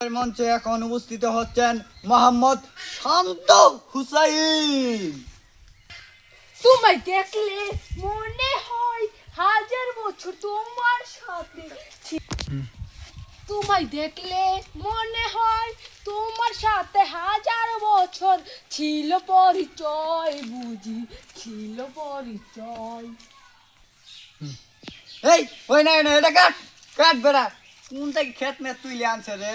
মঞ্চে এখন উপস্থিত হচ্ছেন মোহাম্মদ শান্ত হুসাইন। তোমায় দেখলে মনে হয় হাজার বছর তোমার সাথে তোমায় দেখলে মনে হয় তোমার সাথে হাজার বছর ছিল পরিচয় বুঝি ছিল পরিচয়। এই ওই না না এটা কাট কাট বেড়া। কোন থেকে খেত মে তুইলে আনছে রে?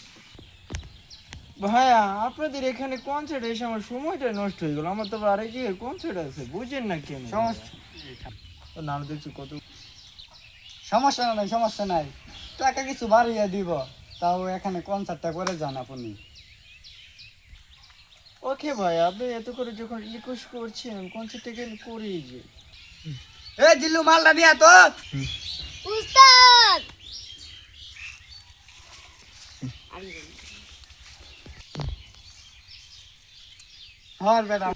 ভাইয়া আপনাদের এখানে কনসার্ট এসে আমার সময়টা নষ্ট হয়ে গেল। আমার তো আরেক জায়গায় কনসার্ট আছে বুঝেন না কেন? সমস্যা। না দেখছি কত সমস্যা নাই সমস্যা নাই। টাকা কিছু বাড়িয়ে দিব তাও এখানে কনসার্টটা করে যান আপনি। ওকে ভাই আপনি এত করে যখন রিকোয়েস্ট করছেন কনসার্টটা কেন করেই যে এ দিল্লু মালটা নিয়ে তো। উস্তাদ! হর বেটা।